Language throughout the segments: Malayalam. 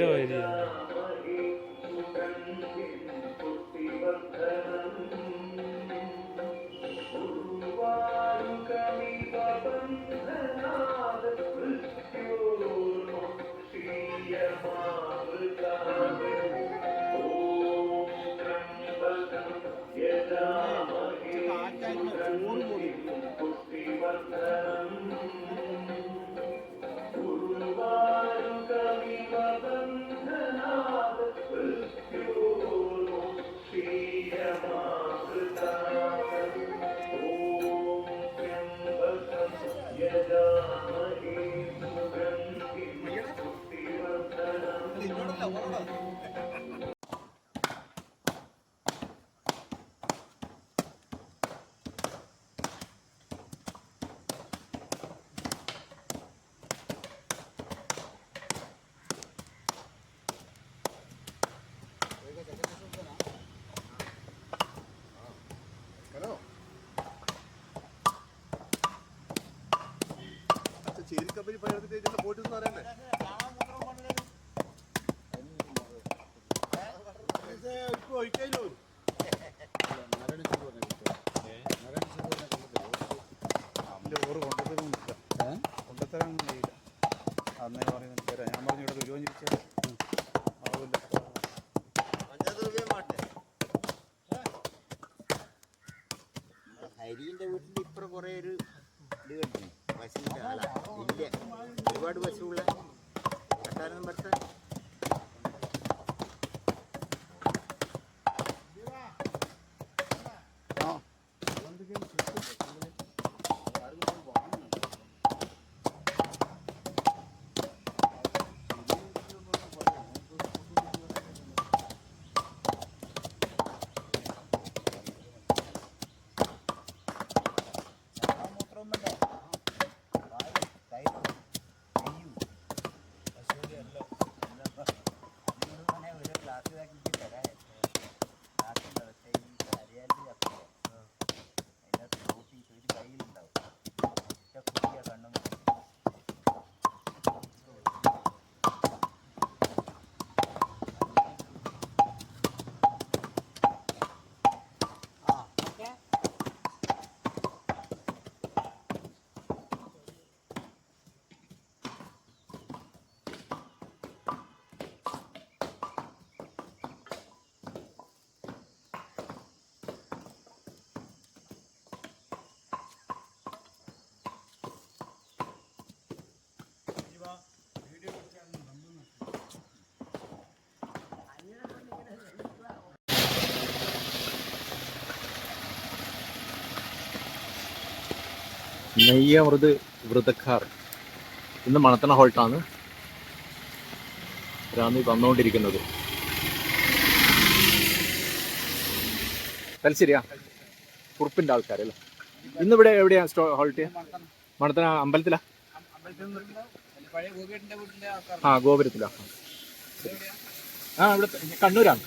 তৈরি പോയിട്ട് പറയണ്ടേ ഒഴിക്കല്ലോ നെയ്യമൃത് വൃതക്കാർ. ഇന്ന് മണത്തണ ഹോൾട്ടാണ് രാമി വന്നുകൊണ്ടിരിക്കുന്നത് തലശ്ശേരിയാ? കുറുപ്പിന്റെ ആൾക്കാരല്ലേ ഇന്നിവിടെ എവിടെയാ സ്റ്റോ ഹോൾട്ട്? മണത്തണ അമ്പലത്തിലാ? ആ ഗോപുരത്തിലാ. ആ ഇവിടെ കണ്ണൂരാണ്.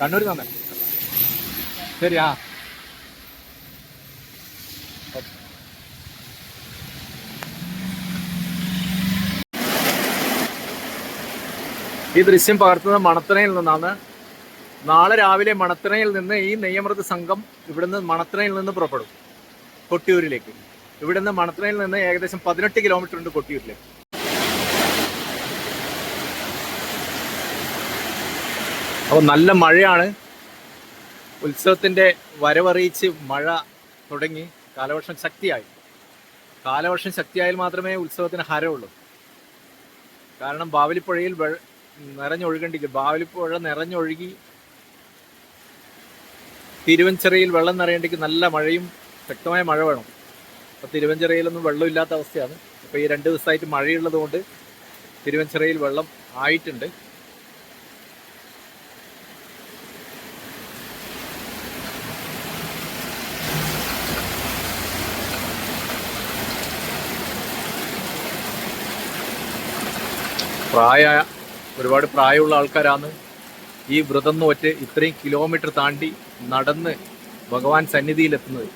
കണ്ണൂർ തന്നെ ശരി ആ ഈ ദൃശ്യം പകർത്തുന്നത് മണത്തനയിൽ നിന്നാണ്. നാളെ രാവിലെ മണത്തനയിൽ നിന്ന് ഈ നെയ്യമൃത് സംഘം ഇവിടുന്ന് മണത്തനയിൽ നിന്ന് പുറപ്പെടും. കൊട്ടിയൂരിലേക്ക്. ഇവിടുന്ന് മണത്തനയിൽ നിന്ന് ഏകദേശം പതിനെട്ട് കിലോമീറ്റർ ഉണ്ട് കൊട്ടിയൂരിലേക്ക്. അപ്പോൾ നല്ല മഴയാണ്. ഉത്സവത്തിന്റെ വരവറിയിച്ച് മഴ തുടങ്ങി. കാലവർഷം ശക്തിയായി. കാലവർഷം ശക്തിയായാൽ മാത്രമേ ഉത്സവത്തിന് ഹരമുള്ളൂ. കാരണം ബാവലിപ്പുഴയിൽ വെ നിറഞ്ഞൊഴുകണ്ടില്ല ബാവലിപ്പുഴ നിറഞ്ഞൊഴുകി തിരുവഞ്ചിറയിൽ വെള്ളം നിറയേണ്ടെങ്കിൽ നല്ല മഴയും ശക്തമായ മഴ വേണം. അപ്പോൾ തിരുവഞ്ചിറയിലൊന്നും വെള്ളമില്ലാത്ത അവസ്ഥയാണ്. അപ്പോൾ ഈ രണ്ട് ദിവസമായിട്ട് മഴയുള്ളത് കൊണ്ട് തിരുവഞ്ചിറയിൽ വെള്ളം ആയിട്ടുണ്ട്. പ്രായ ഒരുപാട് പ്രായമുള്ള ആൾക്കാരാണ്. ഈ വ്രതം നോറ്റ് ഇത്രയും കിലോമീറ്റർ താണ്ടി നടന്ന് ഭഗവാൻ സന്നിധിയിലെത്തുന്നത്.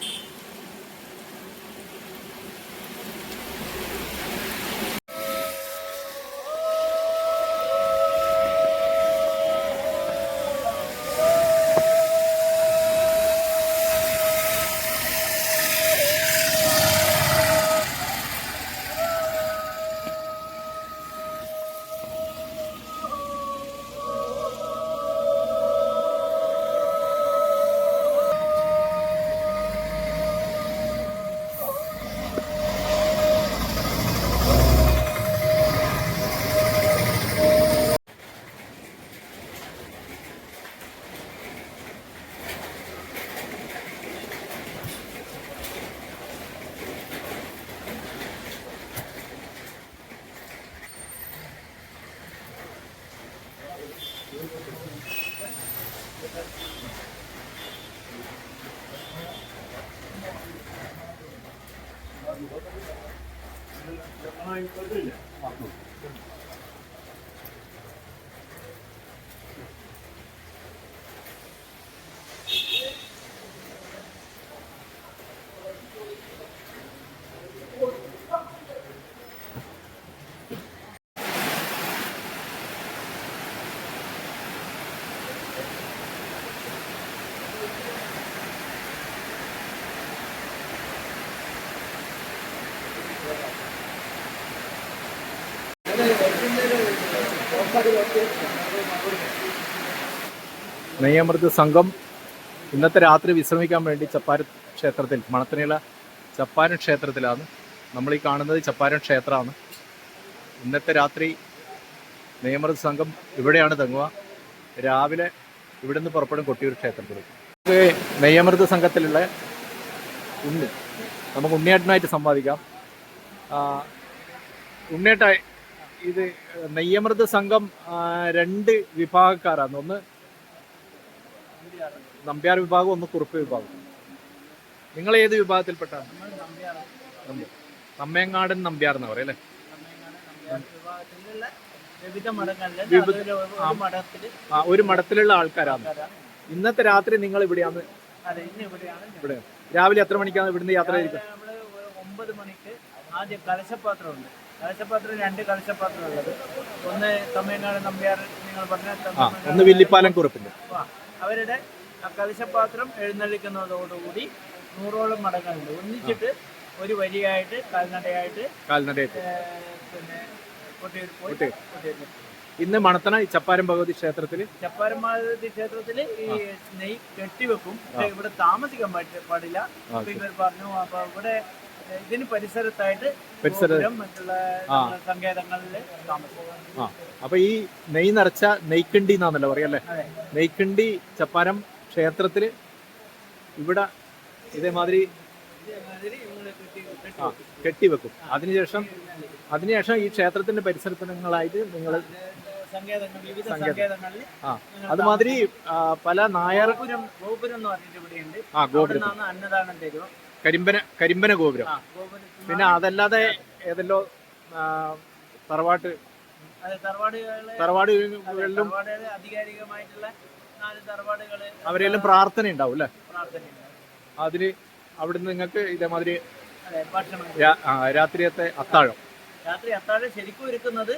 വാങ്ങിക്കൊണ്ടില്ല നെയ്യമൃത് സംഘം ഇന്നത്തെ രാത്രി വിശ്രമിക്കാൻ വേണ്ടി ചപ്പാരൻ ക്ഷേത്രത്തിൽ മണത്തനയിലെ ചപ്പാരൻ ക്ഷേത്രത്തിലാണ്. നമ്മൾ ഈ കാണുന്നത് ചപ്പാരൻ ക്ഷേത്രമാണ്. ഇന്നത്തെ രാത്രി നെയ്യമൃത് സംഘം ഇവിടെയാണ് തങ്ങുക. രാവിലെ ഇവിടുന്ന് പുറപ്പെടും കൊട്ടിയൂർ ക്ഷേത്രത്തിലേക്ക്. നെയ്യമൃത് സംഘത്തിലുള്ള ഉണ്ണി. നമുക്ക് ഉണ്ണിയേട്ടനായിട്ട് സംവാദിക്കാം. ഉണ്ണിയേട്ടായി ഉണ്ണിയേട്ട ഇത് നെയ്യമൃത സംഘം രണ്ട് വിഭാഗക്കാരാണ്. ഒന്ന് നമ്പ്യാർ വിഭാഗം ഒന്ന് കുറുപ്പ് വിഭാഗം. നിങ്ങൾ ഏത് വിഭാഗത്തിൽപ്പെട്ടാണ്? നമ്മേങ്ങാടൻ നമ്പ്യാർ എന്ന് പറയും അല്ലേ? വിഭാഗത്തിലുള്ള വിവിധ മഠങ്ങളിൽ വിവിധ- അതിൽ ഒരു മഠത്തിലുള്ള ആൾക്കാരാണ്. ഇന്നത്തെ രാത്രി നിങ്ങൾ ഇവിടെയാണ്. ഇവിടെ. രാവിലെ എത്ര മണിക്കാണ് ഇവിടുന്ന് യാത്ര ചെയ്തത് ഒമ്പത് മണിക്ക് ആദ്യം കലശപാത്രമുണ്ട്. കലശപാത്രം രണ്ട് കലശപാത്രം ഉള്ളത്. ഒന്ന് തമിഴ്നാട് നമ്പ്യാർ നിങ്ങൾ പറഞ്ഞ ഒന്ന് വില്ലിപ്പാലം കുറുപ്പിന്റെ അവരുടെ ആ കലശപാത്രം എഴുന്നള്ളിക്കുന്നതോടുകൂടി നൂറോളം മടങ്ങളുണ്ട് ഒന്നിച്ചിട്ട് ഒരു വരിയായിട്ട് കാൽനടയായിട്ട് കാൽനടയായിട്ട്. പിന്നെ കൊട്ടിയൂർ പോയി കൊട്ടിയൂർ. ഇന്ന് മണത്തണ ഈ ചപ്പാരം ഭഗവതി ക്ഷേത്രത്തിൽ ചപ്പാരം ഭഗവതി ക്ഷേത്രത്തിൽ ഈ നെയ് കെട്ടിവെക്കും. ഇവിടെ താമസിക്കാൻ പാടില്ല. ഇവർ പറഞ്ഞു അപ്പൊ ഇവിടെ ഇതിന് പരിസരത്തായിട്ട് പരിസരം മറ്റുള്ള. സങ്കേതങ്ങളിൽ ആ അപ്പൊ ഈ നെയ് നിറച്ച നെയ്ക്കിണ്ടി എന്നാണല്ലോ പറയല്ലേ നെയ്ക്കണ്ടി ചപ്പാരം ക്ഷേത്രത്തിൽ ഇവിടെ ഇതേമാതിരി ആ കെട്ടിവെക്കും അതിനുശേഷം അതിനുശേഷം ഈ ക്ഷേത്രത്തിന്റെ പരിസരത്തിനങ്ങളായിട്ട് നിങ്ങൾ. സങ്കേതങ്ങളിൽ ആ അതുമാതിരി പല നായർ ഗോപുരം എന്ന് പറഞ്ഞിട്ട് ഇവിടെയുണ്ട്. അന്നദാനം തരുക. കരിമ്പന കരിമ്പന ഗോപുരം. പിന്നെ അതല്ലാതെ ഏതെല്ലോ തറവാട്ട് തറവാട് തറവാടുകളിലും അവരെല്ലാം പ്രാർത്ഥന ഉണ്ടാവും അല്ലേ അതിൽ അതിന് അവിടുന്ന് നിങ്ങൾക്ക് ഇതേമാതിരി രാത്രിയത്തെ അത്താഴം. രാത്രി അത്താഴം ശരിക്കും ഒരുക്കുന്നത്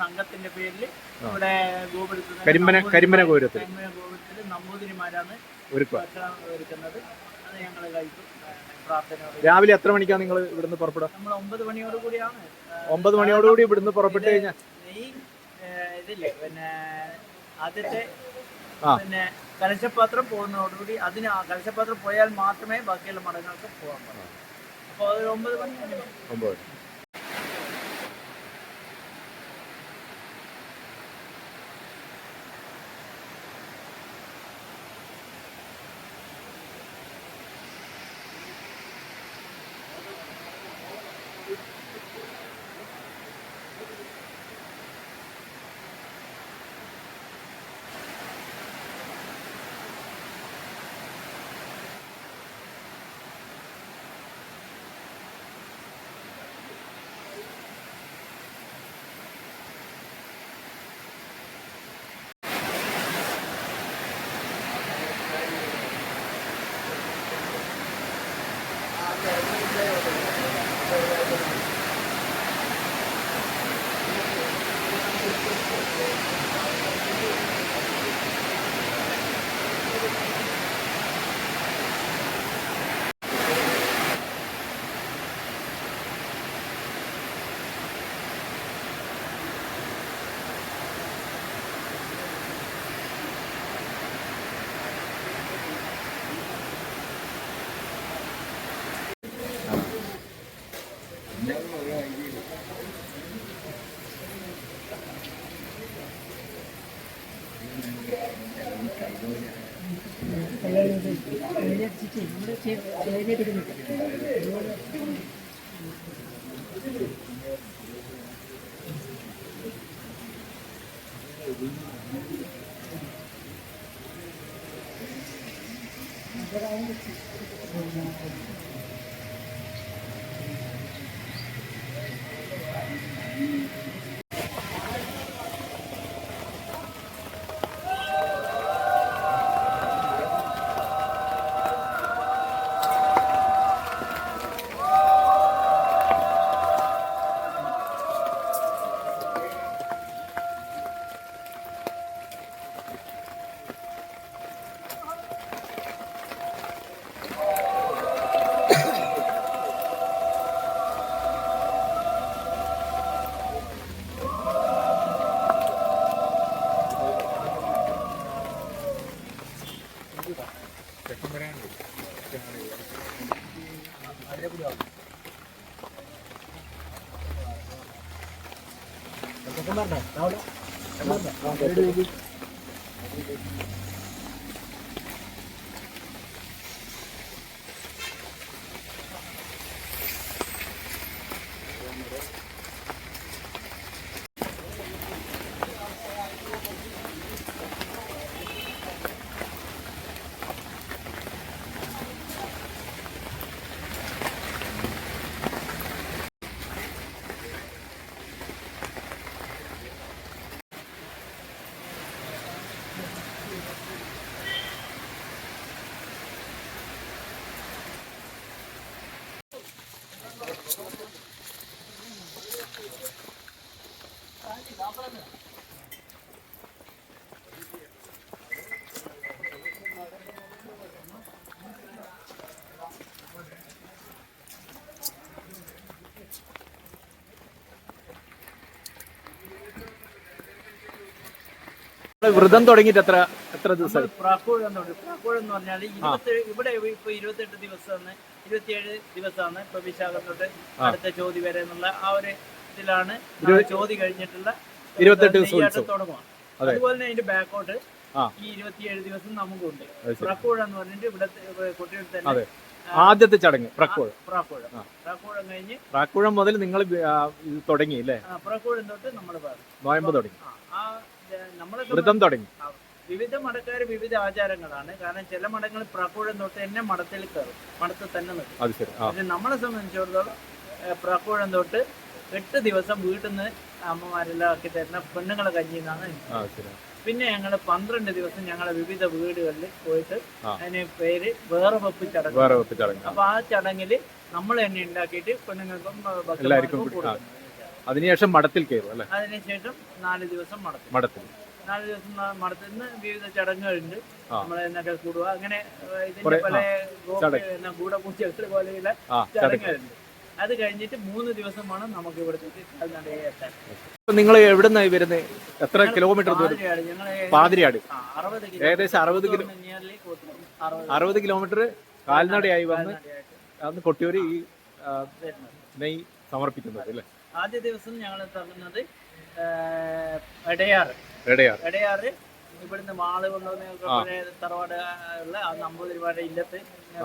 സംഘത്തിന്റെ പേരിൽ ഇവിടെ ഗോപുരത്തിൽ കരിമ്പന കരിമ്പന ഗോപുരത്തിൽ കരിമ്പന ഗോപുരത്തിൽ നമ്പൂതിരിമാരാണ് ഒരുക്കുക. ഒരുക്കുന്നത്. ഞങ്ങൾ കഴിക്കും. പ്രാർത്ഥന രാവിലെ എത്ര മണിക്കാണ് നിങ്ങൾ ഇവിടുന്ന് പുറപ്പെടുക? നമ്മൾ ഒമ്പത് മണിയോട് കൂടിയാണ്. ഒമ്പത് മണിയോടുകൂടി ഇവിടുന്ന് പുറപ്പെട്ട് കഴിഞ്ഞാൽ ഈ ഏ, ഇതില്ലേ പിന്നെ ആദ്യത്തെ ആ. പിന്നെ കലശപാത്രം പോകുന്നതോടുകൂടി അതിന് ആ കലശപാത്രം പോയാൽ മാത്രമേ ബാക്കിയുള്ള മടങ്ങൾക്ക് പോകാൻ പാടുള്ളൂ. അപ്പോൾ അത് ഒമ്പത് മണി. കഴിഞ്ഞു Gracias. ഒമ്പത് വ്രതം തുടങ്ങിയിട്ട് എത്ര എത്ര ദിവസം പ്രാക്കോഴം എന്ന് പ്രാക്കോഴം എന്ന് പറഞ്ഞാൽ ഇവിടെ ഇപ്പൊ ഇരുപത്തെട്ട് ദിവസമാണ്. ഇരുപത്തിയേഴ് ദിവസമാണ് ഇപ്പൊ വിശാഖം തൊട്ട് അടുത്ത ചോതി വരെ എന്നുള്ള ആ ഒരു ഇതിലാണ് ചോതി കഴിഞ്ഞിട്ടുള്ള ഇരുപത്തെട്ട് ദിവസം തുടങ്ങുക അതുപോലെ തന്നെ അതിന്റെ ബാക്കോട്ട്. ഈ ഇരുപത്തിയേഴ് ദിവസം നമുക്കുണ്ട്. പ്രക്കോഴ. എന്ന് പറഞ്ഞിട്ട് ഇവിടെ കുട്ടികൾ തന്നെ. ആദ്യത്തെ ചടങ്ങ് പ്രക്കോഴ പ്രാക്കോഴം. പ്രാക്കോഴം കഴിഞ്ഞ് പ്രാക്കുഴം മുതൽ നിങ്ങൾ തുടങ്ങി അല്ലേ? പ്രാക്കോഴം തൊട്ട് നമ്മൾ നോയമ്പ് തുടങ്ങി. ആ വ്രതം തുടങ്ങി. വിവിധ മഠക്കാർ വിവിധ ആചാരങ്ങളാണ്. കാരണം ചില മഠങ്ങൾ പ്രാക്കോഴം തൊട്ട് തന്നെ മഠത്തിൽ കയറും. മഠത്തിൽ തന്നെ നിൽക്കും. പക്ഷെ നമ്മളെ സംബന്ധിച്ചിടത്തോളം ഏ, പ്രാക്കോഴം തൊട്ട് എട്ട് ദിവസം വീട്ടിൽ നിന്ന് അമ്മമാരെല്ലാം ആക്കി തരുന്ന പെണ്ണുങ്ങളെ കഞ്ഞി എന്നാണ് പിന്നെ ഞങ്ങൾ പന്ത്രണ്ട് ദിവസം ഞങ്ങളെ വിവിധ വീടുകളിൽ പോയിട്ട്. അതിന് പേര് വേറെ വെപ്പ് ചടങ്ങ്. അപ്പൊ ആ ചടങ്ങിൽ നമ്മൾ തന്നെ ഉണ്ടാക്കിയിട്ട് പെണ്ണുങ്ങൾക്കും എല്ലാവർക്കും കൊടുക്കും. അതിനുശേഷം മഠത്തിൽ കയറും അല്ലെ? അതിനുശേഷം നാല് ദിവസം മഠത്തിൽ. മഠത്തിൽ. നാല് ദിവസം മഠത്തിൽ നിന്ന് വിവിധ ചടങ്ങുകളുണ്ട്. നമ്മളെ എന്നൊക്കെ കൂടുക. അങ്ങനെ ഇതിന്റെ പല. ഗൂഢപൂജകൾ പോലെയുള്ള ചടങ്ങുകളുണ്ട്. അത് കഴിഞ്ഞിട്ട് മൂന്ന് ദിവസമാണ് നമുക്ക് ഇവിടുത്തെ കാൽനടയെ എത്താൻ ഇപ്പൊ നിങ്ങൾ എവിടുന്നായി വരുന്നത് എത്ര കിലോമീറ്റർ ദൂരം? പാതിരിയാട് ഏകദേശം അറുപത് കിലോ നിയർലി അറുപത് കിലോമീറ്റർ കാൽനടയായി വന്ന് അന്ന് കൊട്ടിയൂര് ഈ നെയ് സമർപ്പിക്കുന്നത് അല്ലേ? ആദ്യ ദിവസം ഞങ്ങൾ തങ്ങുന്നത് ഏഹ്, എടയാറ്. എടയാറ്. ഇവിടുന്ന് മാൾ കൊണ്ടുവന്ന്. തറവാട് ഉള്ള ആ നമ്പൂതിരിമാരുടെ ഇല്ലത്ത്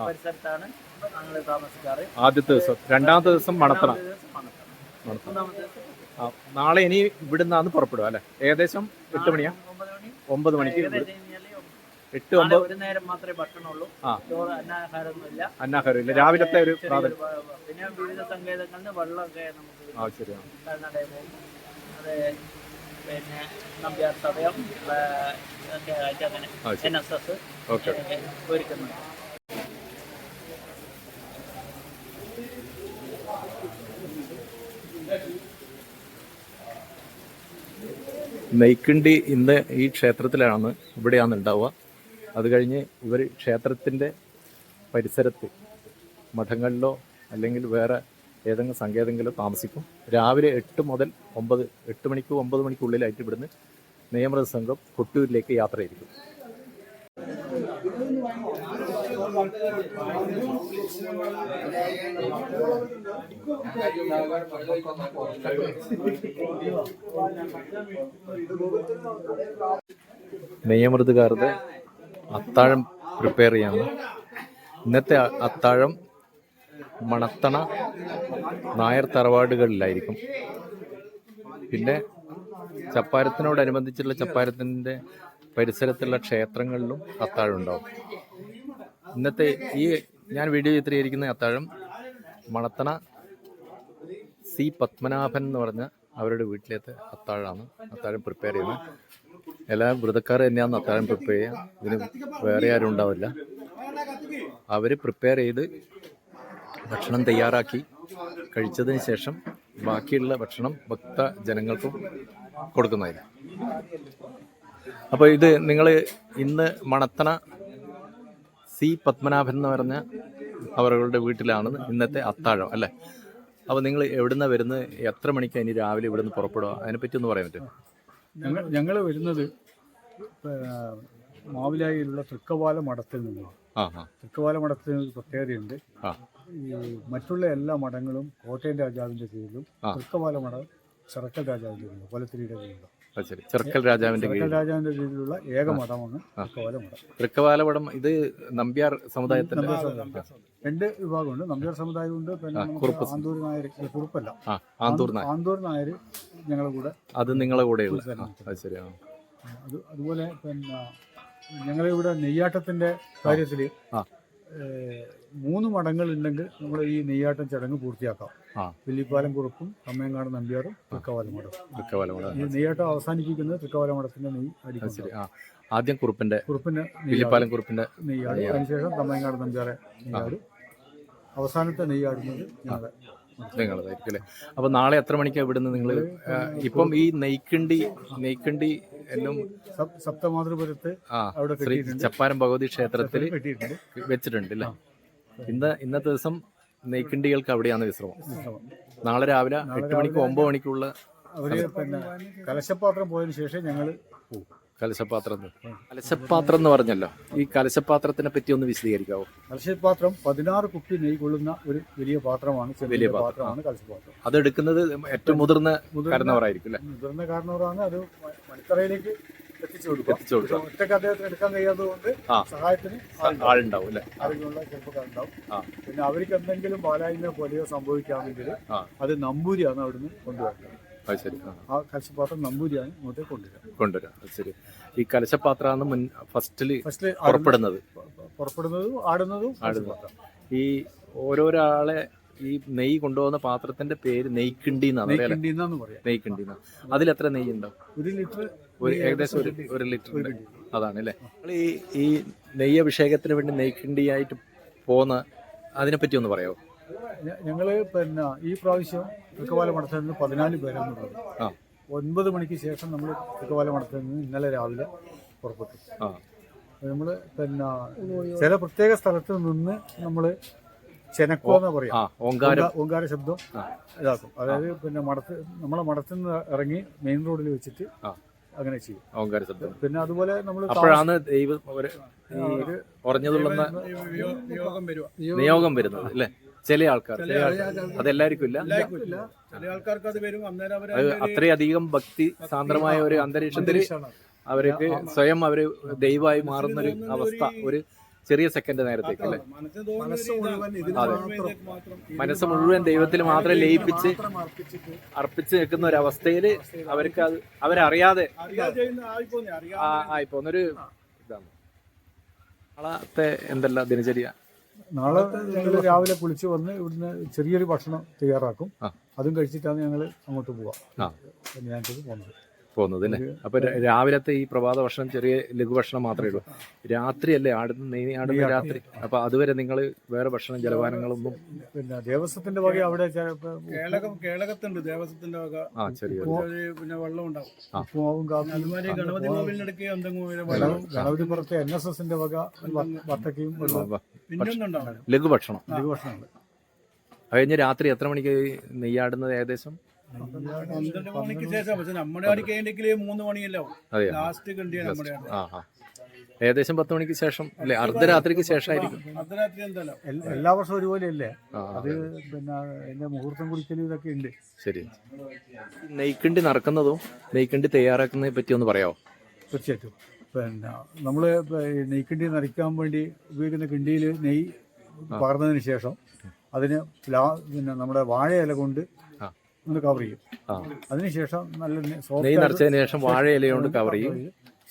പരിസരത്താണ് ഞങ്ങൾ താമസിക്കാറ്. ആദ്യത്തെ ദിവസം രണ്ടാമത്തെ ദിവസം മണത്തറ. മൂന്നാമത്തെ ദിവസം നാളെ ഇനി ഇവിടുന്നാന്ന് പുറപ്പെടുക അല്ലെ? ഏകദേശം എട്ട് മണിയാ? ഒമ്പത് മണി. ഒമ്പത് മണിക്ക് ഇവിടെ ഏകദേശം കഴിഞ്ഞാൽ ഒമ്പത്. എട്ട് ഒമ്പത്. ഒരു നേരം മാത്രമേ ഭക്ഷണമുള്ളൂ. ആ. ചോറ് അന്നാഹാരമൊന്നുമില്ല അന്നാഹാരം ഇല്ല രാവിലത്തെ ഒരു ചെറിയൊരു പിന്നെ വിവിധ സങ്കേതങ്ങളിൽ വെള്ളമൊക്കെ നമുക്ക് ആ ശരിയാണ് കാൽനടയിൽ പോകും അത് പിന്നെ നമ്പ്യാർ സഭയം ഒക്കെ ആയിട്ട് അങ്ങനെ ആ ശരി. എൻ എസ് എസ് ഓക്കെ ഒരുക്കുന്നുണ്ട്. നെയ്ക്കിണ്ടി ഇന്ന് ഈ ക്ഷേത്രത്തിലാണ് ഇവിടെയാണ് ഉണ്ടാവുക അത് കഴിഞ്ഞ് ഇവർ ക്ഷേത്രത്തിന്റെ പരിസരത്ത് മഠങ്ങളിലോ അല്ലെങ്കിൽ വേറെ ഏതെങ്കിലും സങ്കേതങ്ങളിലോ താമസിക്കും. രാവിലെ എട്ട് മുതൽ ഒമ്പത് എട്ട് മണിക്ക് ഒമ്പത് മണിക്കുള്ളിലായിട്ട് ഇവിടുന്ന് നിയമൃത സംഘം കൊട്ടൂരിലേക്ക് യാത്ര ചെയ്തിരിക്കും. നെയ്യമൃതുകാരുടെ അത്താഴം പ്രിപ്പയർ ചെയ്യാണ്. ഇന്നത്തെ അത്താഴം മണത്തണ നായർ തറവാടുകളിലായിരിക്കും. പിന്നെ ചപ്പാരത്തിനോടനുബന്ധിച്ചുള്ള ചപ്പാരത്തിന്റെ പരിസരത്തുള്ള ക്ഷേത്രങ്ങളിലും അത്താഴം ഉണ്ടാവും. ഇന്നത്തെ ഈ ഞാൻ വീഡിയോ ചിത്രീകരിക്കുന്ന അത്താഴം മണത്തണ സി പത്മനാഭൻ എന്ന് പറഞ്ഞ അവരുടെ വീട്ടിലത്തെ അത്താഴമാണ്. അത്താഴം പ്രിപ്പയർ ചെയ്യുന്നത്. എല്ലാ വ്രതക്കാർ തന്നെയാണ് അത്താഴം പ്രിപ്പയർ ചെയ്യുക ഇതിന് വേറെ ആരും ഉണ്ടാവില്ല. അവർ പ്രിപ്പയർ ചെയ്ത് ഭക്ഷണം തയ്യാറാക്കി കഴിച്ചതിന് ശേഷം ബാക്കിയുള്ള ഭക്ഷണം ഭക്ത ജനങ്ങൾക്കും കൊടുക്കുന്നതായിരിക്കും. അപ്പോൾ ഇത് നിങ്ങൾ ഇന്ന് മണത്തണ സി പത്മനാഭൻ എന്ന് പറഞ്ഞ അവരുടെ വീട്ടിലാണ് ഇന്നത്തെ അത്താഴം അല്ലേ? അപ്പോൾ നിങ്ങൾ എവിടുന്ന വരുന്നത്? എത്ര മണിക്ക് ഇനി രാവിലെ ഇവിടുന്ന് പുറപ്പെടുക? അതിനെപ്പറ്റി ഒന്ന് പറയാൻ പറ്റുമോ? ഞങ്ങൾ ഞങ്ങൾ വരുന്നത് മാവിലായിലുള്ള തൃക്കവാല മഠത്തിൽ നിന്നാണ്. തൃക്കവാല മഠത്തിന് ഒരു പ്രത്യേകതയുണ്ട്. ഈ മറ്റുള്ള എല്ലാ മഠങ്ങളും കോട്ടയം രാജാവിന്റെ കീഴിലും. തൃക്കവാല മഠം ചെറക്കൽ രാജാവിന്റെ കീഴിലും കൊലത്തിരിയുടെ കീഴിലും. ശരി ചെറുക്കൽ രാജാവിന്റെ രാജാവിന്റെ കീഴിലുള്ള ഏക മതമാണ് തൃക്കവാല മഠം തൃക്കവാലപടം ഇത് നമ്പ്യാർ സമുദായത്തിന്റെ രണ്ട് വിഭാഗമുണ്ട്. നമ്പ്യാർ സമുദായമുണ്ട് പിന്നെ ആന്തൂർ നായർ കുറുപ്പല്ല. ആന്തൂർ നായർ. ആന്തൂർ നായർ ഞങ്ങളുടെ കൂടെ അത് നിങ്ങളെ കൂടെയുള്ള. ശരി അതുപോലെ പിന്നെ ഞങ്ങളിവിടെ നെയ്യാട്ടത്തിന്റെ കാര്യത്തിൽ. മൂന്ന് മഠങ്ങൾ ഉണ്ടെങ്കിൽ നമ്മൾ ഈ നെയ്യാട്ടം ചടങ്ങ് പൂർത്തിയാക്കാം. വില്ലിപ്പാലം വെള്ളിപ്പാലം കുറുപ്പും കമ്മയങ്ങാട് നമ്പ്യാറും തൃക്കവാല മഠം ഈ നെയ്യാട്ടം അവസാനിപ്പിക്കുന്നത് തൃക്കവാല മഠത്തിന്റെ നെയ്യ് അടിക്കും ആദ്യം കുറുപ്പിന്റെ കുറുപ്പിന്റെ വില്ലിപ്പാലം കുറുപ്പിന്റെ നെയ്യാട്. അതിനുശേഷം കമ്മയങ്ങാട് നമ്പ്യാറെ നെയ്യാട്. അവസാനത്തെ നെയ്യാടുന്നത് ഞങ്ങളുടെ നിങ്ങളതായിരിക്കും അല്ലേ? അപ്പൊ നാളെ എത്ര മണിക്കാണ് ഇവിടുന്ന് നിങ്ങൾ? ഇപ്പം ഈ നെയ്ക്കണ്ടി നെയ്ക്കണ്ടി എല്ലാം സപ്- സപ്തമാതൃപുരത്ത് ആ അവിടെ ശ്രീ ചപ്പാരം ഭഗവതി ക്ഷേത്രത്തിൽ വെച്ചിട്ടുണ്ട് അല്ലേ? ഇന്ന് ഇന്നത്തെ ദിവസം നെയ്ക്കിണ്ടികൾക്ക് അവിടെയാണ് വിശ്രമം. നാളെ രാവിലെ എട്ട് മണിക്ക് ഒമ്പത് മണിക്കുള്ള അവർ പിന്നെ കലശപാത്രം പോയതിനു ശേഷം ഞങ്ങൾ പോകും കലശപാത്രം കലശപാത്രം എന്ന് പറഞ്ഞല്ലോ. ഈ കലശപാത്രത്തിനെ പറ്റി ഒന്ന് വിശദീകരിക്കാവോ? കലശപാത്രം പതിനാറ് കുപ്പി നെയ് കൊള്ളുന്ന ഒരു വലിയ പാത്രമാണ് വലിയ പാത്രം. പാത്രമാണ് കലശപാത്രം. അത് എടുക്കുന്നത് ഏറ്റവും മുതിർന്ന കാരണവരായിരിക്കും അല്ലേ? മുതിർന്ന കാരണവരാണ് അത് മണിത്തറയിലേക്ക് എത്തിച്ചു കൊടുക്കുക. എത്തിച്ചു കൊടുക്കുക. ഒറ്റയ്ക്ക് അദ്ദേഹത്തിന് എടുക്കാൻ കഴിയാത്തത് സഹായത്തിന് ആളുണ്ടാവും. ആളുണ്ടാവും അല്ലേ? ആരോഗ്യമുള്ള ചെറുപ്പക്കാരുണ്ടാവും. പിന്നെ അവർക്ക് എന്തെങ്കിലും പാലായ്മ പോലെയോ സംഭവിക്കാമെങ്കിൽ അത് നമ്പൂരിയാണ് അവിടുന്ന് കൊണ്ടുവരുന്നത്. അത് ശരി. ആ. കലശപാത്രം നമ്പൂരിയാണ് ഇങ്ങോട്ടേ കൊണ്ടുവരാം. കൊണ്ടുവരാം. അത് ശരി. ഈ കലശപാത്രമാണ് മുൻ ഫസ്റ്റിൽ ഫസ്റ്റ് പുറപ്പെടുന്നത്. പുറപ്പെടുന്നതും ആടുന്നതും ആടുന്നതും. ഈ ഓരോരാളെ ഈ നെയ്യ് കൊണ്ടുപോകുന്ന പാത്രത്തിന്റെ പേര് നെയ്ക്കിണ്ടി എന്നാണ് നെയ്ക്കിണ്ടി അതിൽ എത്ര നെയ്യ് ഉണ്ടാവും ഒരു ലിറ്റർ ഒരു ഏകദേശം ഒരു ഒരു ലിറ്റർ അതാണ് അല്ലേ? ഈ ഈ നെയ്യ് അഭിഷേകത്തിന് വേണ്ടി നെയ്ക്കിണ്ടിയായിട്ട് പോകുന്ന അതിനെപ്പറ്റി ഒന്ന് പറയാമോ? ഞ- ഞങ്ങൾ പിന്നെ ഈ പ്രാവശ്യം തൃക്കവാല മഠത്തിൽ നിന്ന് പതിനാല് പേരാണ് ആ. ഒൻപത് മണിക്ക് ശേഷം നമ്മൾ തൃക്കവാല മഠത്തിൽ നിന്ന് ഇന്നലെ രാവിലെ പുറപ്പെട്ടു. നമ്മൾ പിന്നെ ചില പ്രത്യേക സ്ഥലത്ത് നിന്ന് നമ്മൾ ചെനക്കോ എന്ന് പറയാം. ഓങ്കാരം. ശബ്ദം. ഇതാക്കും. അതായത് പിന്നെ മഠത്ത് നമ്മളെ മഠത്തിൽ നിന്ന് ഇറങ്ങി മെയിൻ റോഡിൽ വെച്ചിട്ട് അങ്ങനെ ചെയ്യും. ഓങ്കാര ശബ്ദം. പിന്നെ അതുപോലെ നമ്മൾ അപ്പോഴാണ് ദൈവം ഒരു ഈ ഉറഞ്ഞതുള്ളുന്ന നിയോഗം വരുന്നത് അല്ലേ? ചില ആൾക്കാർ ചില ആൾക്കാർ. അതെല്ലാവർക്കും ഇല്ല? ചില ആൾക്കാർക്ക് അത് വരും. അന്നേരം അവർ അത് അത്രയധികം ഭക്തി സാന്ദ്രമായ ഒരു അന്തരീക്ഷത്തിൽ അവർക്ക് സ്വയം അവർ ദൈവമായി മാറുന്ന ഒരു അവസ്ഥ ഒരു ചെറിയ സെക്കൻഡ് നേരത്തേക്ക് അല്ലെ? അതെ. മാത്രം മനസ്സ് മുഴുവൻ ദൈവത്തിൽ മാത്രം ലയിപ്പിച്ച് അർപ്പിച്ച് നിൽക്കുന്ന ഒരു അവസ്ഥയിൽ അവർക്ക് അത് അവരറിയാതെ ആയിപ്പോന്നൊരു ഇതാണ്. നാളത്തെ എന്തല്ല ദിനചര്യ? നാളെ ഞങ്ങൾ രാവിലെ കുളിച്ച് വന്ന് ഇവിടുന്ന് ചെറിയൊരു ഭക്ഷണം തയ്യാറാക്കും. അതും കഴിച്ചിട്ടാണ് ഞങ്ങൾ അങ്ങോട്ട് പോവാം. ഞാൻ പോകുന്നത്. പോകുന്നത് അല്ലേ അപ്പൊ രാവിലത്തെ ഈ പ്രഭാത ഭക്ഷണം ചെറിയ ലഘുഭക്ഷണം മാത്രമേ ഉള്ളൂ. രാത്രിയല്ലേ ആടുന്ന നെയ് ആടുന്ന രാത്രി അപ്പൊ അതുവരെ നിങ്ങൾ വേറെ ഭക്ഷണം ജലപാനങ്ങളൊന്നും പിന്നെ ദേവസ്വത്തിന്റെ വക അവിടെ കേളകം കേളകത്തുണ്ട് ദേവസ്വത്തിന്റെ വക. ആ ചെറിയ പിന്നെ വെള്ളം ഉണ്ടാവും. അതുമാതിരി ഗണപതി കോവിലിനടുക്ക് എന്തെങ്കിലും ഗണപതി പുറത്തെ എൻ എസ് എസിന്റെ വക വത്തക്കയും ലഘുഭക്ഷണം ലഘുഭക്ഷണം അത് കഴിഞ്ഞ് രാത്രി എത്ര മണിക്ക് നെയ്യാടുന്നത് ഏകദേശം? പന്ത്രണ്ട് മണിക്ക് ശേഷം പക്ഷെ നമ്മുടെ അടിക്ക് കഴിഞ്ഞെങ്കിൽ മൂന്ന് മണിയല്ലോ? ലാസ്റ്റ് കണ്ടിയാ നമ്മുടെ ആ ആ ഏകദേശം പത്ത് മണിക്ക് ശേഷം അല്ലേ? അർദ്ധരാത്രിക്ക് ശേഷമായിരിക്കും അർദ്ധരാത്രി എന്തല്ലോ എല്ലാ വർഷവും ഒരുപോലെയല്ലേ? അത് പിന്നെ എന്റെ മുഹൂർത്തം കുടിക്കലും ഇതൊക്കെ ഉണ്ട്. ശരി. നെയ്ക്കിണ്ടി നടക്കുന്നതും? നെയ്ക്കിണ്ടി തയ്യാറാക്കുന്നതിനെ പറ്റി ഒന്ന് പറയാമോ തീർച്ചയായിട്ടും. പിന്നെ നമ്മൾ നെയ്ക്കിണ്ടി നിറയ്ക്കാൻ വേണ്ടി ഉപയോഗിക്കുന്ന കിണ്ടിയിൽ നെയ്യ് പകർന്നതിന് ശേഷം അതിന് പിന്നെ നമ്മുടെ വാഴയില കൊണ്ട്. ഒന്ന് കവർ ചെയ്യും. അതിനുശേഷം നല്ല സോഫ്റ്റ് നിറച്ചതിന് ശേഷം വാഴ ഇലയോണ്ട് കവർ ചെയ്യും.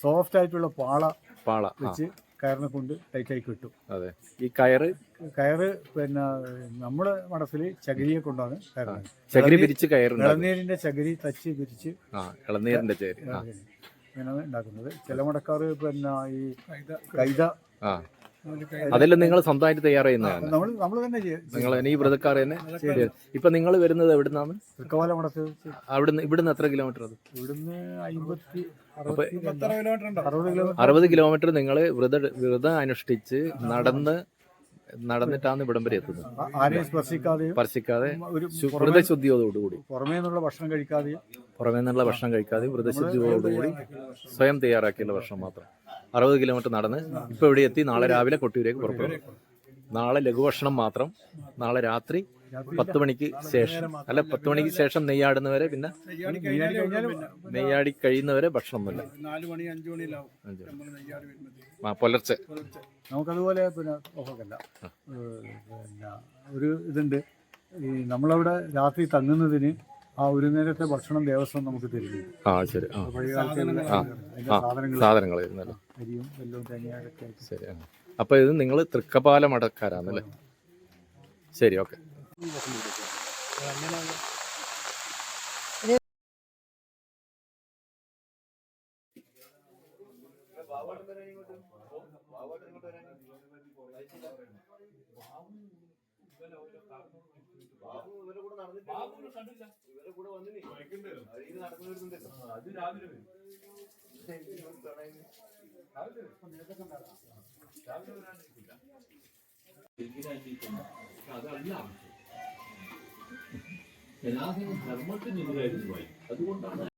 സോഫ്റ്റ് ആയിട്ടുള്ള പാള പാള വെച്ച് കയറിനെ കൊണ്ട് ടൈറ്റായി കിട്ടും. അതെ. ഈ കയറ്? കയറ് പിന്നെ നമ്മുടെ മടത്തിൽ ചകിരിയെ കൊണ്ടാണ് ചകിരി പിരിച്ച് കയറ് ഇളനീരിന്റെ ചകിരി തച്ച് പിരിച്ച് ഇളനീരിന്റെ ചകിരി. ആ. ഉണ്ടാക്കുന്നത്. ചില മടക്കാർ പിന്നെ ഈ കൈത അതെല്ലാം നിങ്ങൾ സ്വന്തമായിട്ട് തയ്യാർ ചെയ്യുന്നതാണ് നമ്മൾ തന്നെ നിങ്ങൾ ഈ വ്രതക്കാർ തന്നെ. ഇപ്പൊ നിങ്ങൾ വരുന്നത് എവിടുന്നാണ്? അവിടുന്ന് ഇവിടുന്ന് എത്ര കിലോമീറ്റർ അത്? ഇവിടുന്ന് അമ്പത്തി അറുപത് കിലോമീറ്റർ നിങ്ങൾ വ്രത വ്രതം അനുഷ്ഠിച്ച് നടന്ന് നടന്നിട്ടാണ് ഇവിടം വരെ എത്തുന്നത് ആരെയും സ്പർശിക്കാതെ പുറമേ വ്രതശുദ്ധിയോടുകൂടി പുറമേ നിന്നുള്ള ഭക്ഷണം കഴിക്കാതെ പുറമേ നിന്നുള്ള ഭക്ഷണം കഴിക്കാതെ വ്രതശുദ്ധിയോടുകൂടി സ്വയം തയ്യാറാക്കിയുള്ള ഭക്ഷണം മാത്രം. അറുപത് കിലോമീറ്റർ നടന്ന് ഇപ്പൊ ഇവിടെ എത്തി. നാളെ രാവിലെ കൊട്ടിയൂരേക്ക് പുറപ്പെടും. നാളെ ലഘുഭക്ഷണം മാത്രം. നാളെ രാത്രി പത്ത് മണിക്ക് ശേഷം. അല്ല പത്ത് മണിക്ക് ശേഷം നെയ്യാടുന്നവരെ പിന്നെ നെയ്യാടി കഴിയുന്നവരെ ഭക്ഷണമൊന്നുമില്ല. നാല് മണി അഞ്ചു മണിയിലാവും. ആ, പുലർച്ചെ. നമുക്കതുപോലെ പിന്നെ ഓഫക്കല്ല പിന്നെ ഒരു ഇതുണ്ട്. ഈ നമ്മളവിടെ രാത്രി തങ്ങുന്നതിന് ആ ഒരു നേരത്തെ ഭക്ഷണം ദേവസ്വം നമുക്ക് തരുന്നുണ്ട് ആ ശരി. ആ. പഴയ കാലത്തെ ശരി അപ്പോൾ ഇത് നിങ്ങൾ സാധനങ്ങൾ വരുന്നല്ലോ ശരി വെല്ലവും തേങ്ങയൊക്കെ ആയിട്ട് ശരി ആ. അപ്പൊ ഇത് നിങ്ങൾ തൃക്കപാല മടക്കാരാന്നല്ലേ ശരി ഓക്കെ ധർമ്മത്തിന് എതിരായിരുന്നു അതുകൊണ്ടാണ്